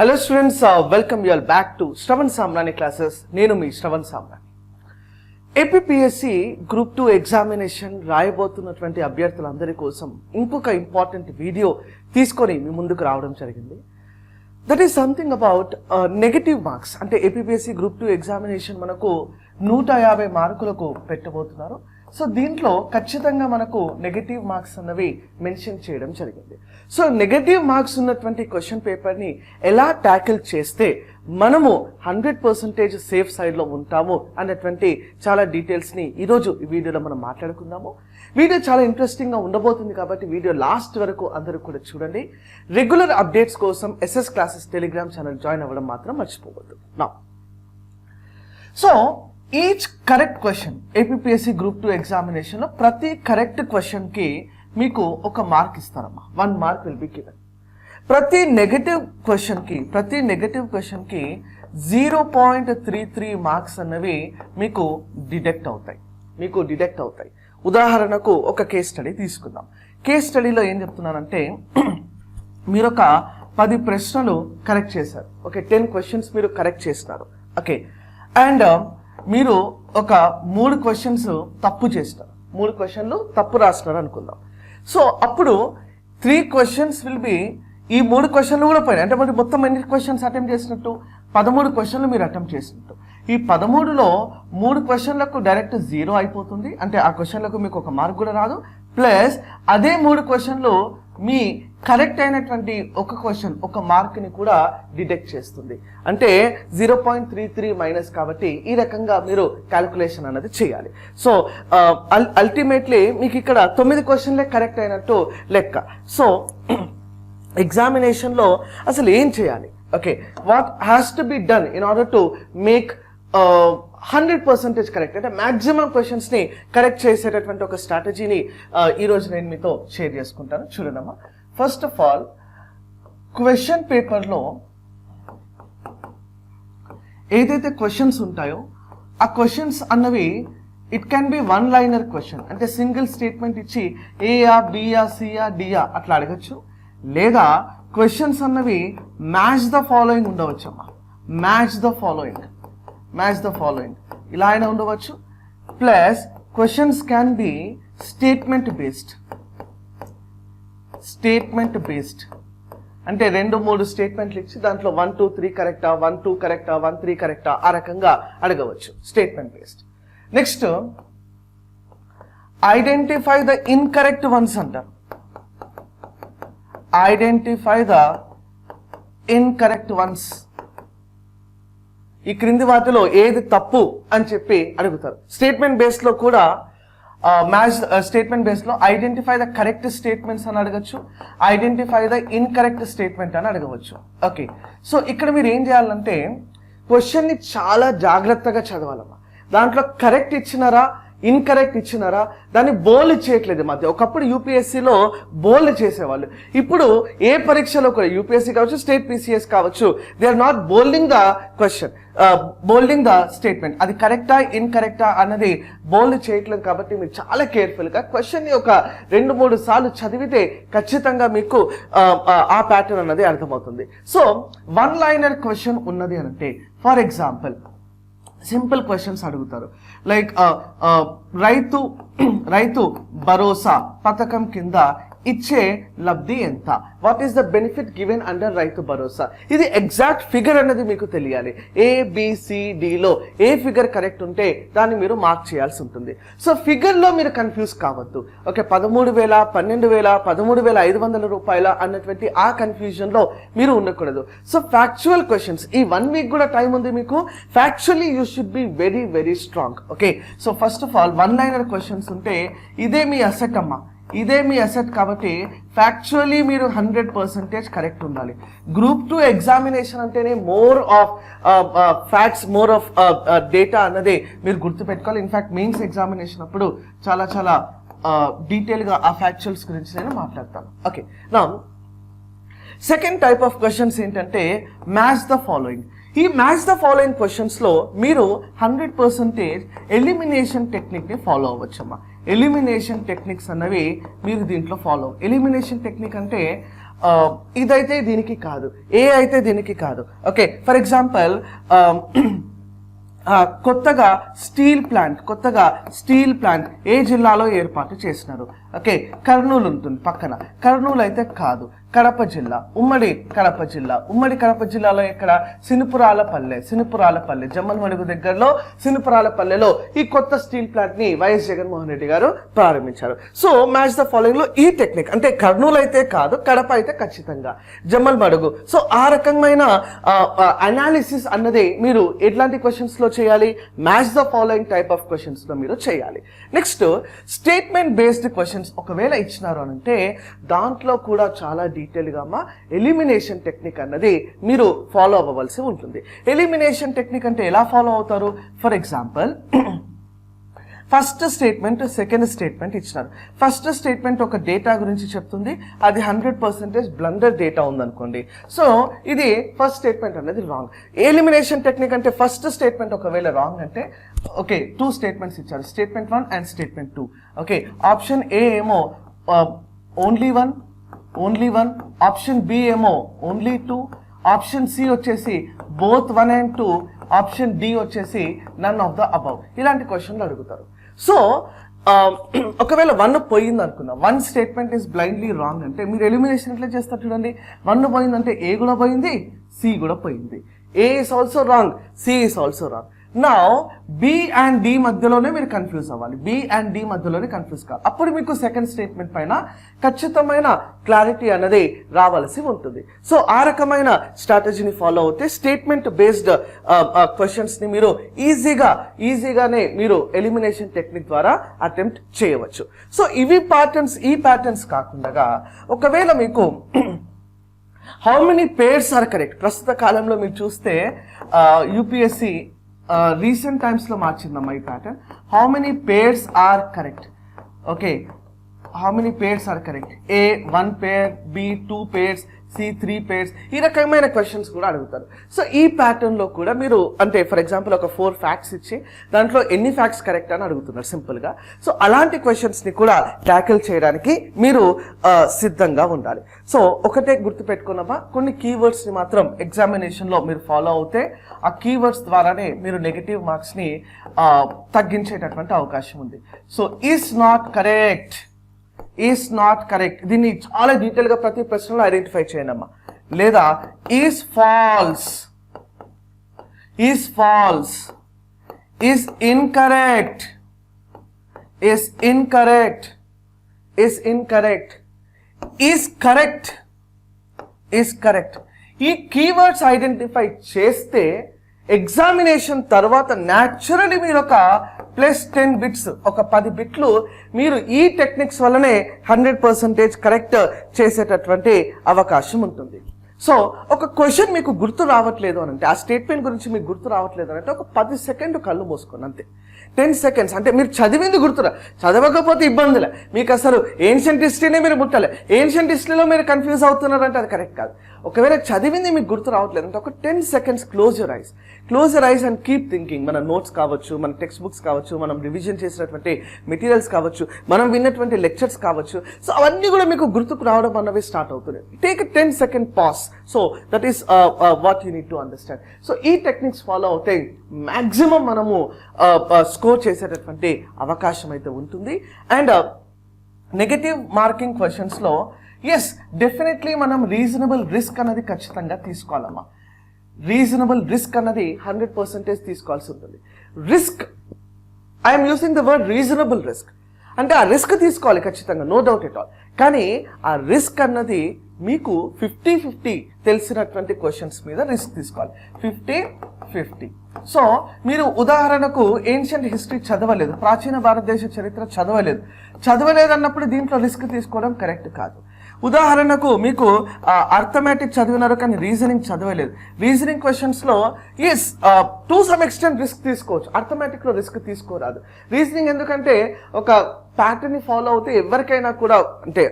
Hello students welcome you all back to Shravan Samrani classes నేను మీ Shravan Samrani APPSC group two examination రాయబోతున్నటువంటి అభ్యర్థులందరి కోసం ఇంకొక important video తీసుకొని మీ ముందుకు రావడం జరిగింది. That is something about negative marks అంటే ఏపీపీఎస్సి గ్రూప్ టూ ఎగ్జామినేషన్ మనకు నూట యాభై మార్కులకు పెట్టబోతున్నారు. సో దీంట్లో ఖచ్చితంగా మనకు నెగటివ్ మార్క్స్ అన్నవి మెన్షన్ చేయడం జరిగింది. సో నెగటివ్ మార్క్స్ ఉన్నటువంటి క్వశ్చన్ పేపర్ని ఎలా ట్యాకిల్ చేస్తే మనము హండ్రెడ్ పర్సెంటేజ్ సేఫ్ సైడ్లో ఉంటాము అన్నటువంటి చాలా డీటెయిల్స్ని ఈరోజు ఈ వీడియోలో మనం మాట్లాడుకుందాము. వీడియో చాలా ఇంట్రెస్టింగ్గా ఉండబోతుంది కాబట్టి వీడియో లాస్ట్ వరకు అందరూ కూడా చూడండి. రెగ్యులర్ అప్డేట్స్ కోసం SS classes telegram channel join అవ్వడం మాత్రం మర్చిపోవద్దు. నా so each correct question APSC group two ఎగ్జామినేషన్లో ప్రతి కరెక్ట్ క్వశ్చన్కి మీకు ఒక మార్క్ ఇస్తారమ్మా. One mark will be given ప్రతి నెగటివ్ క్వశ్చన్కి ప్రతి నెగటివ్ క్వశ్చన్కి zero point three three marks అన్నవి మీకు డిడక్ట్ అవుతాయి. మీకు డిడక్ట్ అవుతాయి. ఉదాహరణకు ఒక కేస్ స్టడీ తీసుకుందాం. కేస్ స్టడీలో ఏం చెప్తున్నానంటే మీరు ఒక పది ప్రశ్నలు కరెక్ట్ చేశారు. ఓకే టెన్ క్వశ్చన్స్ మీరు కరెక్ట్ చేసినారు. ఓకే అండ్ మీరు ఒక మూడు క్వశ్చన్స్ తప్పు చేసినారు మూడు క్వశ్చన్లు తప్పు రాసినారు అనుకుందాం. సో అప్పుడు త్రీ క్వశ్చన్స్ విల్ బి ఈ మూడు క్వశ్చన్లు కూడా పోయినాయి. అంటే మరి మొత్తం ఎన్ని క్వశ్చన్స్ అటెంప్ట్ చేసినట్టు? పదమూడు క్వశ్చన్లు మీరు అటెంప్ట్ చేసినట్టు. ఈ పదమూడులో మూడు క్వశ్చన్లకు డైరెక్ట్ జీరో అయిపోతుంది. అంటే ఆ క్వశ్చన్లకు మీకు ఒక మార్క్ కూడా రాదు. ప్లస్ అదే మూడు క్వశ్చన్లు మీ కరెక్ట్ అయినటువంటి ఒక క్వశ్చన్ ఒక మార్క్ని కూడా డిటెక్ట్ చేస్తుంది. అంటే zero point three three minus కాబట్టి ఈ రకంగా మీరు క్యాలిక్యులేషన్ అనేది చేయాలి. సో అల్టిమేట్లీ మీకు ఇక్కడ తొమ్మిది క్వశ్చన్లే కరెక్ట్ అయినట్టు లెక్క. సో ఎగ్జామినేషన్లో అసలు ఏం చేయాలి? Okay what has to be done in order to make hundred percentage correct? అంటే మ్యాక్సిమం క్వశ్చన్స్ని కరెక్ట్ చేసేటటువంటి ఒక స్ట్రాటజీని ఈరోజు నేను మీతో షేర్ చేసుకుంటాను. చూడనమ్మా ఫస్ట్ ఆఫ్ ఆల్ క్వశ్చన్ పేపర్లో ఏదైతే క్వశ్చన్స్ ఉంటాయో ఆ క్వశ్చన్స్ అన్నవి it can be one liner question అంటే సింగిల్ స్టేట్మెంట్ ఇచ్చి ఏయా బియా సియా డియా అట్లా అడగచ్చు. లేదా క్వశ్చన్స్ అన్నవి మ్యాచ్ ద ఫాలోయింగ్ ఉండవచ్చు అమ్మా. Match the following match the following ఇలా అయినా ఉండవచ్చు. Plus questions can be statement based statement based అంటే రెండు మూడు స్టేట్మెంట్లు ఇచ్చి దాంట్లో వన్ టూ త్రీ కరెక్టా వన్ టూ కరెక్టా వన్ త్రీ కరెక్టా ఆ రకంగా అడగవచ్చు. Statement based next identify the incorrect ones అంటారు ఐడెంటిఫై ద ఇన్కరెక్ట్ వన్స్ ఈ క్రింది వాటిలో ఏది తప్పు అని చెప్పి అడుగుతారు. స్టేట్మెంట్ బేస్లో కూడా మ్యాచ్ స్టేట్మెంట్ బేస్లో ఐడెంటిఫై ద కరెక్ట్ స్టేట్మెంట్స్ అని అడగచ్చు. ఐడెంటిఫై ద ఇన్కరెక్ట్ స్టేట్మెంట్ అని అడగవచ్చు. ఓకే సో ఇక్కడ మీరు ఏం చేయాలంటే క్వశ్చన్ని చాలా జాగ్రత్తగా చదవాలమ్మా. దాంట్లో కరెక్ట్ ఇచ్చినారా ఇన్కరెక్ట్ ఇచ్చినారా? దాన్ని బోల్డ్ చేయట్లేదు మధ్య. ఒకప్పుడు యూపీఎస్సీలో బోల్డ్ చేసేవాళ్ళు. ఇప్పుడు ఏ పరీక్షలో కూడా యూపీఎస్సీ కావచ్చు స్టేట్ పీసీఎస్ కావచ్చు they are not bolding the question bolding the statement అది కరెక్టా ఇన్కరెక్టా అన్నది బోల్డ్ చేయట్లేదు కాబట్టి మీరు చాలా కేర్ఫుల్గా క్వశ్చన్ని ఒక రెండు మూడు సార్లు చదివితే ఖచ్చితంగా మీకు uh, uh, ఆ, ఆ ప్యాటర్న్ అన్నది అర్థమవుతుంది. సో వన్ లైనర్ క్వశ్చన్ ఉన్నది అంటే ఫర్ ఎగ్జాంపుల్ సింపుల్ క్వశ్చన్స్ అడుగుతారు. లైక్ రైతు రైతు భరోసా పథకం కింద ఇచ్చే లబ్ధి ఎంత? What is the benefit given under Rythu Bharosa? ఇది ఎగ్జాక్ట్ ఫిగర్ అనేది మీకు తెలియాలి. ఏబిసిడిలో ఏ ఫిగర్ కరెక్ట్ ఉంటే దాన్ని మీరు మార్క్ చేయాల్సి ఉంటుంది. సో ఫిగర్లో మీరు కన్ఫ్యూజ్ కావద్దు. ఓకే పదమూడు వేల పన్నెండు వేల పదమూడు వేల ఐదు వందల రూపాయల అన్నటువంటి ఆ కన్ఫ్యూజన్లో మీరు ఉండకూడదు. సో ఫ్యాక్చువల్ క్వశ్చన్స్ ఈ వన్ వీక్ కూడా టైం ఉంది మీకు. Factually you should be very very strong okay so first of all one liner questions ఉంటే ఇదే మీ అసెట్ అమ్మా. ఇదే మీ అసెట్ కాబట్టి ఫ్యాక్చువల్లీ మీరు హండ్రెడ్ పర్సెంటేజ్ కరెక్ట్ ఉండాలి. గ్రూప్ టూ ఎగ్జామినేషన్ అంటేనే more of facts more of data అన్నదే మీరు గుర్తుపెట్టుకోవాలి. ఇన్ఫ్యాక్ట్ మెయిన్స్ ఎగ్జామినేషన్ అప్పుడు చాలా చాలా uh, డీటెయిల్గా ఆ ఫ్యాక్చువల్స్ గురించి నేను మాట్లాడతాను. ఓకే నా సెకండ్ టైప్ ఆఫ్ క్వశ్చన్స్ ఏంటంటే మ్యాచ్ ద ఫాలోయింగ్ ఈ మ్యాచ్ ద ఫాలోయింగ్ క్వశ్చన్స్లో మీరు హండ్రెడ్ పర్సెంటేజ్ ఎలిమినేషన్ టెక్నిక్ని ఫాలో అవ్వచ్చమ్మా. ఎలిమినేషన్ టెక్నిక్స్ అన్నవి మీరు దీంట్లో ఫాలో ఎలిమినేషన్ టెక్నిక్ అంటే ఇదైతే దీనికి కాదు. ఏ అయితే దీనికి కాదు. ఓకే ఫర్ ఎగ్జాంపుల్ కొత్తగా స్టీల్ ప్లాంట్ కొత్తగా స్టీల్ ప్లాంట్ ఏ జిల్లాలో ఏర్పాటు చేసినారు? ఓకే కర్నూలు ఉంటుంది పక్కన. కర్నూలు అయితే కాదు కడప జిల్లా ఉమ్మడి కడప జిల్లా. ఉమ్మడి కడప జిల్లాలో ఇక్కడ సినుపురాలపల్లె సినుపురాలపల్లె జమ్మలమడుగు దగ్గరలో సినుపురాలపల్లెలో ఈ కొత్త స్టీల్ ప్లాంట్ని వైఎస్ జగన్మోహన్ రెడ్డి గారు ప్రారంభించారు. సో మ్యాచ్ ద ఫాలోయింగ్లో ఈ టెక్నిక్ అంటే కర్నూలు అయితే కాదు కడప అయితే ఖచ్చితంగా జమ్మలమడుగు సో ఆ రకమైన అనాలిసిస్ అన్నది మీరు ఎట్లాంటి క్వశ్చన్స్లో చేయాలి? Match the following type of క్వశ్చన్స్లో మీరు చేయాలి. నెక్స్ట్ స్టేట్మెంట్ బేస్డ్ ఆప్షన్స్ ఒకవేళ ఇచ్చినారు అని అంటే దాంట్లో కూడా చాలా డీటెయిల్గా మా ఎలిమినేషన్ టెక్నిక్ అన్నది మీరు ఫాలో అవ్వవలసి ఉంటుంది. ఎలిమినేషన్ టెక్నిక్ అంటే ఎలా ఫాలో అవుతారు? For example first statement second statement ఇచ్చినారు. ఫస్ట్ స్టేట్మెంట్ ఒక డేటా గురించి చెప్తుంది. అది హండ్రెడ్ పర్సెంటేజ్ బ్లండర్ డేటా ఉందనుకోండి. సో ఇది ఫస్ట్ స్టేట్మెంట్ అనేది రాంగ్ ఎలిమినేషన్ టెక్నిక్ అంటే ఫస్ట్ స్టేట్మెంట్ ఒకవేళ రాంగ్ అంటే ఓకే టూ స్టేట్మెంట్స్ ఇచ్చారు. Statement one and statement two okay option A ఏమో only one only one option B ఏమో ఓన్లీ టూ ఆప్షన్ సి వచ్చేసి both one and two option D వచ్చేసి none of the above ఇలాంటి క్వశ్చన్లు అడుగుతారు. So ఒకవేళ one పోయింది అనుకుందాం one statement is blindly wrong అంటే మీరు ఎలిమినేషన్ ఎట్లా చేస్తారు చూడండి. వన్ పోయిందంటే ఏ కూడా పోయింది సి కూడా పోయింది. A is also wrong C is also wrong నా బి అండ్ డి మధ్యలోనే మీరు కన్ఫ్యూజ్ అవ్వాలి. బి అండ్ డి మధ్యలోనే కన్ఫ్యూజ్ కావాలి. అప్పుడు మీకు సెకండ్ స్టేట్మెంట్ పైన ఖచ్చితమైన క్లారిటీ అనేది రావాల్సి ఉంటుంది. సో ఆ రకమైన స్ట్రాటజీని ఫాలో అవుతే స్టేట్మెంట్ బేస్డ్ క్వశ్చన్స్ని మీరు ఈజీగా ఈజీగానే మీరు ఎలిమినేషన్ టెక్నిక్ ద్వారా అటెంప్ట్ చేయవచ్చు. సో ఇవి ప్యాటర్న్స్ ఈ ప్యాటర్న్స్ కాకుండా ఒకవేళ మీకు how many pairs are correct ప్రస్తుత కాలంలో మీరు చూస్తే uh, యూపీఎస్సి రీసెంట్ టైమ్స్లో మార్చిందమ్మా ఈ pattern how many pairs are correct okay how many pairs are correct A one pair B two pairs C three pairs ఈ రకమైన క్వశ్చన్స్ కూడా అడుగుతారు. సో ఈ ప్యాటర్న్లో కూడా మీరు అంటే ఫర్ ఎగ్జాంపుల్ ఒక ఫోర్ ఫ్యాక్ట్స్ ఇచ్చి దాంట్లో ఎన్ని ఫ్యాక్ట్స్ కరెక్ట్ అని అడుగుతున్నారు సింపుల్గా సో అలాంటి క్వశ్చన్స్ని కూడా ట్యాకిల్ చేయడానికి మీరు సిద్ధంగా ఉండాలి. సో ఒకటే గుర్తుపెట్టుకున్నామా కొన్ని కీవర్డ్స్ని మాత్రం ఎగ్జామినేషన్లో మీరు ఫాలో అవుతే ఆ కీవర్డ్స్ ద్వారానే మీరు నెగిటివ్ మార్క్స్ని తగ్గించేటటువంటి అవకాశం ఉంది. So is not correct is not correct దీన్ని చాలా డీటెయిల్గా ప్రతి ప్రశ్నలో ఐడెంటిఫై చేయండి అమ్మా లేదా is false is false is incorrect is incorrect is incorrect is correct is correct ఈ కీవర్డ్స్ ఐడెంటిఫై చేస్తే ఎగ్జామినేషన్ తర్వాత న్యాచురలీ మీరు ఒక ప్లస్ టెన్ బిట్స్ ఒక పది బిట్లు మీరు ఈ టెక్నిక్స్ వల్లనే హండ్రెడ్ పర్సెంటేజ్ కరెక్ట్ చేసేటటువంటి అవకాశం ఉంటుంది. సో ఒక క్వశ్చన్ మీకు గుర్తు రావట్లేదు అని అంటే ఆ స్టేట్మెంట్ గురించి మీకు గుర్తు రావట్లేదు అని అంటే ఒక పది సెకండ్ కళ్ళు మూసుకోండి అంతే. టెన్ సెకండ్స్ అంటే మీరు చదివింది గుర్తురా చదవకపోతే ఇబ్బందులే. మీకు అసలు ఏన్షియంట్ హిస్టరీనే మీరు ముట్టలే. ఏన్షియంట్ హిస్టరీలో మీరు కన్ఫ్యూజ్ అవుతున్నారంటే అది కరెక్ట్ కాదు. ఒకవేళ చదివింది మీకు గుర్తు రావట్లేదు అంటే ఒక ten seconds close your eyes. Close your eyes and keep thinking. మన నోట్స్ కావచ్చు మన టెక్స్ట్ బుక్స్ కావచ్చు మనం రివిజన్ చేసినటువంటి మెటీరియల్స్ కావచ్చు మనం విన్నటువంటి లెక్చర్స్ కావచ్చు. సో అవన్నీ కూడా మీకు గుర్తుకు రావడం అన్నవి స్టార్ట్ అవుతున్నాయి take ten second pause so that is what you need to understand so ఈ టెక్నిక్స్ ఫాలో అవుతే మ్యాక్సిమం మనము uh, uh, స్కోర్ చేసేటటువంటి అవకాశం అయితే ఉంటుంది. అండ్ నెగటివ్ మార్కింగ్ క్వశ్చన్స్లో ఎస్ డెఫినెట్లీ మనం రీజనబుల్ రిస్క్ అన్నది ఖచ్చితంగా తీసుకోవాలమ్మా. రీజనబుల్ రిస్క్ అన్నది హండ్రెడ్ పర్సెంటేజ్ తీసుకోవాల్సి ఉంటుంది. Risk I'm using the word reasonable risk అంటే ఆ రిస్క్ తీసుకోవాలి ఖచ్చితంగా నో డౌట్ ఎట్ ఆల్ కానీ ఆ రిస్క్ అన్నది మీకు ఫిఫ్టీ ఫిఫ్టీ తెలిసినటువంటి క్వశ్చన్స్ మీద రిస్క్ తీసుకోవాలి. ఫిఫ్టీ ఫిఫ్టీ సో మీరు ఉదాహరణకు ఏన్షియంట్ హిస్టరీ చదవలేదు ప్రాచీన భారతదేశ చరిత్ర చదవలేదు. చదవలేదు అన్నప్పుడు దీంట్లో రిస్క్ తీసుకోవడం కరెక్ట్ కాదు. ఉదాహరణకు మీకు అర్థమెటిక్ చదివినారు కానీ రీజనింగ్ చదవలేదు. Reasoning క్వశ్చన్స్లో yes to some extent risk తీసుకోవచ్చు. అర్థమెటిక్లో రిస్క్ తీసుకోరాదు. రీజనింగ్ ఎందుకంటే ఒక ప్యాటర్న్ని ఫాలో అవుతే ఎవరికైనా కూడా అంటే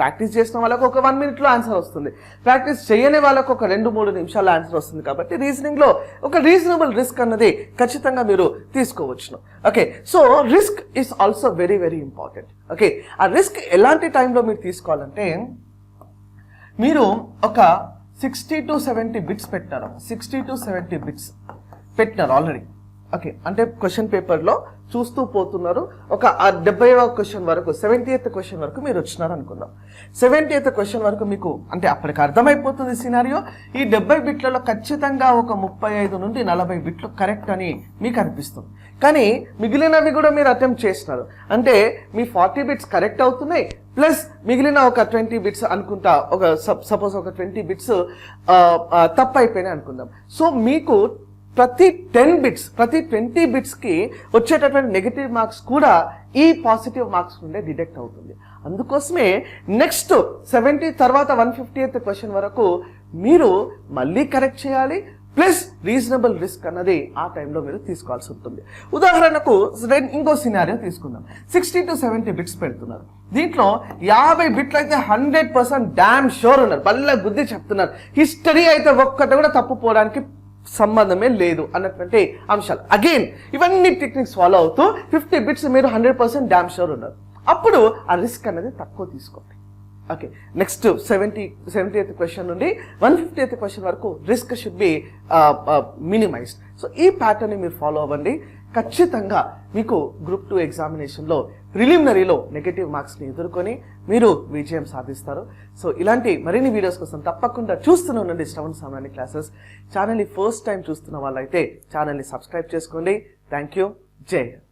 ప్రాక్టీస్ చేసిన వాళ్ళకు ఒక వన్ మినిట్లో ఆన్సర్ వస్తుంది. ప్రాక్టీస్ చేయని వాళ్ళకు ఒక రెండు మూడు నిమిషాల ఆన్సర్ వస్తుంది. కాబట్టి రీజనింగ్లో ఒక రీజనబుల్ రిస్క్ అన్నది ఖచ్చితంగా మీరు తీసుకోవచ్చును. Okay so risk is also very very important. Okay ఆ రిస్క్ ఎలాంటి టైంలో మీరు తీసుకోవాలంటే మీరు ఒక సిక్స్టీ టు సెవెంటీ బిట్స్ పెట్టినారు సిక్స్టీ టు సెవెంటీ బిట్స్ పెట్టినారు ఆల్రెడీ. ఓకే అంటే క్వశ్చన్ పేపర్లో చూస్తూ పోతున్నారు. ఒక డెబ్బైవ క్వశ్చన్ వరకు సెవెంటీ ఎయిత్ క్వశ్చన్ వరకు మీరు వచ్చినారు అనుకుందాం. సెవెంటీ ఎయిత్ క్వశ్చన్ వరకు మీకు అంటే అప్పటికి అర్థమైపోతుంది సినారియో ఈ డెబ్బై బిట్లలో ఖచ్చితంగా ఒక ముప్పై ఐదు నుండి నలభై బిట్లు కరెక్ట్ అని మీకు అనిపిస్తుంది. కానీ మిగిలినవి కూడా మీరు అటెంప్ట్ చేసినారు. అంటే మీ ఫార్టీ బిట్స్ కరెక్ట్ అవుతున్నాయి ప్లస్ మిగిలిన ఒక ట్వంటీ బిట్స్ అనుకుంటా ఒక సపోజ్ ఒక ట్వంటీ బిట్స్ తప్పు అయిపోయినాయి అనుకుందాం. సో మీకు ప్రతి టెన్ బిట్స్ ప్రతి ట్వంటీ బిట్స్కి వచ్చేటటువంటి నెగిటివ్ మార్క్స్ కూడా ఈ పాజిటివ్ మార్క్స్ నుండే డిడెక్ట్ అవుతుంది. అందుకోసమే నెక్స్ట్ సెవెంటీ తర్వాత వన్ ఫిఫ్టీ ఎయిత్ క్వశ్చన్ వరకు మీరు మళ్ళీ కరెక్ట్ చేయాలి ప్లస్ రీజనబుల్ రిస్క్ అన్నది ఆ టైంలో మీరు తీసుకోవాల్సి ఉంటుంది. ఉదాహరణకు ఇంకో సినారియో తీసుకుందాం. సిక్స్టీ టు సెవెంటీ బిట్స్ పెడుతున్నారు. దీంట్లో యాభై బిట్లు అయితే హండ్రెడ్ పర్సెంట్ డ్యామ్ షోర్ ఉన్నారు. బల్ల బుద్ధి చెప్తున్నారు. హిస్టరీ అయితే ఒక్కటి కూడా తప్పు పోవడానికి సంబంధమే లేదు అన్నటువంటి అంశాలు. అగైన్ ఇవన్నీ టెక్నిక్స్ ఫాలో అవుతూ ఫిఫ్టీ బిట్స్ మీరు హండ్రెడ్ పర్సెంట్ డ్యామ్ షోర్ ఉన్నారు. అప్పుడు ఆ రిస్క్ అనేది తక్కువ తీసుకోండి. Okay next seventy seventy eighth question నుండి వన్ ఫిఫ్టీ ఎయిత్ క్వశ్చన్ వరకు risk should be minimized so ఈ ప్యాటర్న్ని మీరు ఫాలో అవ్వండి. ఖచ్చితంగా మీకు గ్రూప్ టూ ఎగ్జామినేషన్లో ప్రిలిమినరీలో నెగటివ్ మార్క్స్ని ఎదుర్కొని మీరు విజయం సాధిస్తారు. సో ఇలాంటి మరిన్ని వీడియోస్ కోసం తప్పకుండా చూస్తూనే ఉండండి శ్రవణ్ సామాన్య క్లాసెస్. ఛానల్ని ఫస్ట్ టైం చూస్తున్న వాళ్ళైతే ఛానల్ని సబ్స్క్రైబ్ చేసుకోండి. Thank you. జై హింద్.